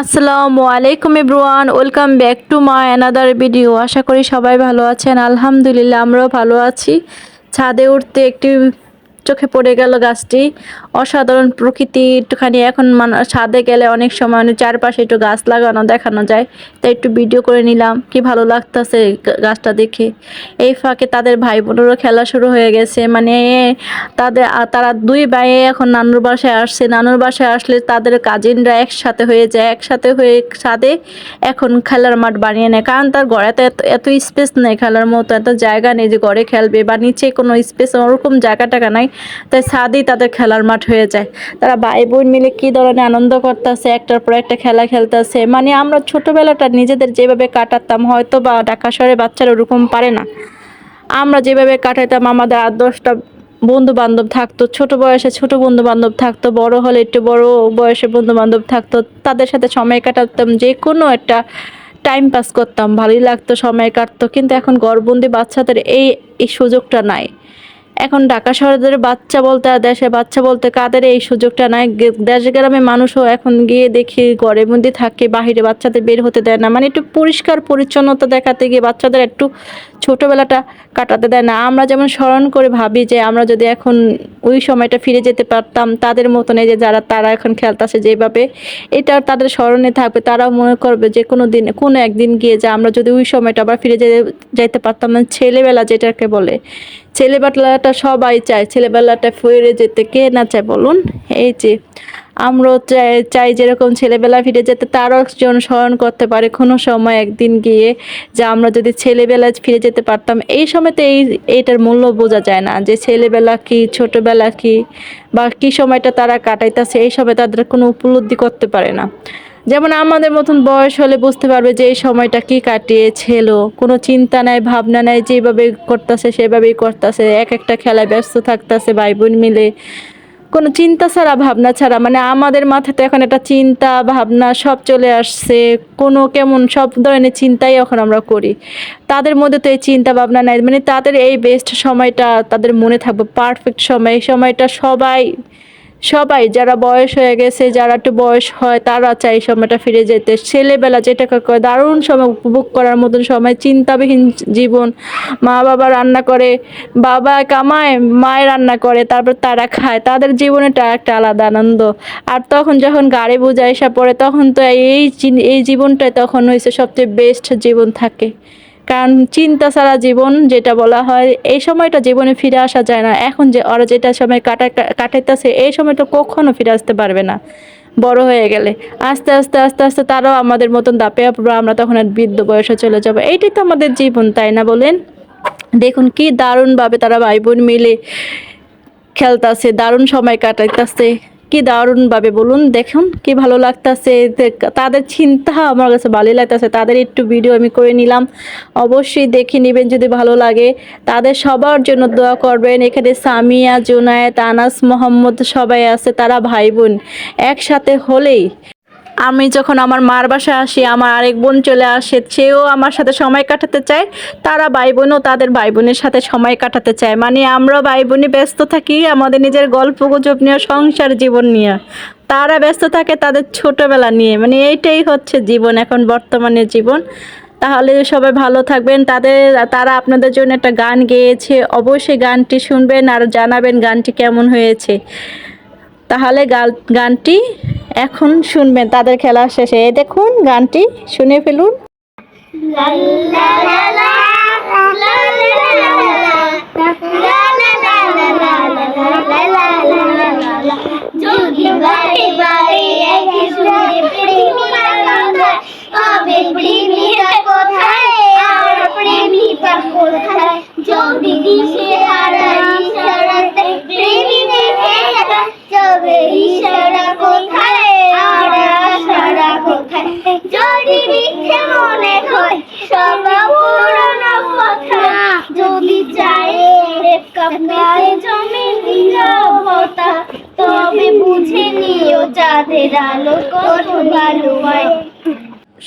আসসালামু আলাইকুম everyone, welcome back to my another video. আশা করি সবাই ভালো আছেন। আলহামদুলিল্লাহ, আমরাও ভালো আছি। ছাদে উঠতে একটি চোখে পড়ে গেল গাছটি। অসাধারণ প্রকৃতি, একটুখানি এখন মান- ছাদে গেলে অনেক সময় অনেক চারপাশে একটু গাছ লাগানো দেখানো যায়। তাই একটু ভিডিও করে নিলাম, কি ভালো লাগতেছে গাছটা দেখে। এই ফাঁকে তাদের ভাই বোনেরও খেলা শুরু হয়ে গেছে মানে তাদের তারা দুই ভাইয়ে এখন নানুর বাসায় আসছে। নানুর বাসায় আসলে তাদের কাজিনরা একসাথে হয়ে যায়, একসাথে হয়ে ছাদে এখন খেলার মাঠ বানিয়ে নেয়। কারণ তার ঘরেতে এত এত স্পেস নেই খেলার মতো, এত জায়গা নেই যে ঘরে খেলবে, বা নিচে কোনো স্পেস ওরকম জায়গা টাকা নাই। তাই ছাদেই তাদের খেলার মাঠ হয়ে যায়। তারা ভাই বোন মিলে কী ধরনের আনন্দ করতেছে, একটার পর একটা খেলা খেলতেছে। মানে আমরা ছোটোবেলাটা নিজেদের যেভাবে কাটাতাম হয়তো বা ঢাকা শহরে বাচ্চারা ওরকম পারে না। আমরা যেভাবে কাটাইতাম, আমাদের আট দশটা বন্ধু বান্ধব থাকতো, ছোট বয়সে ছোট বন্ধু বান্ধব থাকতো, বড় হলে একটু বড় বয়সে বন্ধু বান্ধব থাকতো। তাদের সাথে সময় কাটাতাম যে কোনো একটা টাইম পাস করতাম, ভালোই লাগতো, সময় কাটতো। কিন্তু এখন গর্ভবন্দি বাচ্চাদের এই এই সুযোগটা নাই। এখন ঢাকা শহরের বাচ্চা বলতে আর দেশে বাচ্চা বলতে কাদের এই সুযোগটা নাই? দেশ গ্রামে মানুষও এখন গিয়ে দেখি ঘরের মধ্যে থাকে, বাহিরে বাচ্চাদের বের হতে দেয় না। মানে একটু পরিষ্কার পরিচ্ছন্নতা দেখাতে গিয়ে বাচ্চাদের একটু ছোটোবেলাটা কাটাতে দেয় না। আমরা যেমন স্মরণ করে ভাবি যে আমরা যদি এখন ওই সময়টা ফিরে যেতে পারতাম, তাদের মতন এই যে যারা, তারা এখন খেলতেছে যেভাবে এটা তাদের স্মরণে থাকবে। তারাও মনে করবে যে কোনো দিন, কোনো একদিন গিয়ে যে আমরা যদি ওই সময়টা আবার ফিরে যেতে, যাইতে পারতাম না। ছেলেবেলা যেটাকে বলে, ছেলেবেলাটা সবাই চায়, ছেলেবেলাটা ফিরে যেতে কে না চায় বলুন? এই যে আমরাও চাই চাই যেরকম ছেলেবেলা ফিরে যেতে তারও একজন স্মরণ করতে পারে। কোনো সময় একদিন গিয়ে যে আমরা যদি ছেলেবেলায় ফিরে যেতে পারতাম, এই সময় তো এই এইটার মূল্য বোঝা যায় না যে ছেলেবেলা কি, ছোটবেলা কি বা কি সময়টা তারা কাটাইতেছে, এই সময় তাদের কোনো উপলব্ধি করতে পারে না। যেমন আমাদের মতন বয়স হলে বুঝতে পারবে যে এই সময়টা কি কাটিয়েছিল। কোনো চিন্তা নাই, ভাবনা নাই, যেভাবে করতেছে সেভাবেই করতেছে। এক একটা খেলায় ব্যস্ত থাকতেছে ভাই বোন মিলে কোনো চিন্তা ছাড়া, ভাবনা ছাড়া মানে আমাদের মাথাতে এখন একটা চিন্তা, ভাবনা সব চলে আসছে, কোনো কেমন সব ধরনের চিন্তাই এখন আমরা করি। তাদের মধ্যে তো এই চিন্তা ভাবনা নাই মানে তাদের এই বেস্ট সময়টা তাদের মনে থাকবে পারফেক্ট সময়, এই সময়টা সবাই সবাই যারা বয়স হয়ে গেছে, যারা একটু বয়স হয়, তারা চাই সময়টা ফিরে যেতে। ছেলেবেলা যেটাকে কয় দারুণ সময় উপভোগ করার মতন সময়, চিন্তাবিহীন জীবন। মা বাবা রান্না করে, বাবা কামায়, মায় রান্না করে, তারপর তারা খায়। তাদের জীবনেটা একটা আলাদা আনন্দ। আর তখন যখন গাড়ি বোঝা এসে পড়ে, তখন তো এই এই জীবনটাই তখন হয়েছে সবচেয়ে বেস্ট জীবন থাকে। কারণ চিন্তা ছাড়া জীবন যেটা বলা হয়, এই সময়টা জীবনে ফিরে আসা যায় না। এখন যে ওরা যেটা সময় কাটা, কাটাইতেছে, এই সময়টা কখনো ফিরে আসতে পারবে না। বড় হয়ে গেলে। আস্তে আস্তে আস্তে আস্তে তারাও আমাদের মতন দাপে পড়ব আমরা তখন আর বৃদ্ধ বয়সে চলে যাব। এইটাই তো আমাদের জীবন, তাই না বলেন? দেখুন কি দারুণভাবে তারা ভাই বোন মিলে খেলতাছে, দারুণ সময় কাটাইতেছে। কি দারুণভাবে বলুন, দেখুন কি ভালো লাগতেছে। তাদের চিন্তা আমার কাছে ভালোই লাগতেছে। তাদের একটু ভিডিও আমি করে নিলাম। অবশ্যই দেখে নেবেন যদি ভালো লাগে। তাদের সবার জন্য দোয়া করবেন। এখানে সামিয়া জুনায়েত আনাস, মোহাম্মদ সবাই আছে, তারা ভাই বোন একসাথে হলেই আমি যখন আমার মার বাসায় আসি, আমার আরেক বোন চলে আসে, সেও আমার সাথে সময় কাটাতে চায়। তারা ভাই বোনও তাদের ভাই বোনের সাথে সময় কাটাতে চায়। মানে আমরা ভাই বোনে ব্যস্ত থাকি, আমাদের নিজের গল্প গুজব নিয়ে, সংসার জীবন নিয়ে। তারা ব্যস্ত থাকে তাদের ছোটোবেলা নিয়ে। মানে এইটাই হচ্ছে জীবন, এখন বর্তমানে জীবন। তাহলে সবাই ভালো থাকবেন। তাদের, তারা আপনাদের জন্য একটা গান গেয়েছে। অবশ্যই গানটি শুনবেন আর জানাবেন গানটি কেমন হয়েছে। তাহলে গানটি এখন শুনবেন তাদের খেলা শেষে দেখুন গানটি শুনে ফেলুন কোথায় আর প্রেমিকা কোথায় যদি দিশে ইশারাতে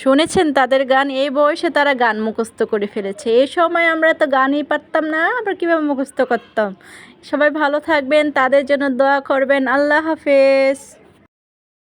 শুনেছেন তাদের গান? এই বয়সে তারা গান মুখস্থ করে ফেলেছে। এই সময় আমরা তো গানই পারতাম না আমরা কীভাবে মুখস্থ করতাম? সবাই ভালো থাকবেন, তাদের জন্য দোয়া করবেন। আল্লাহ হাফেজ।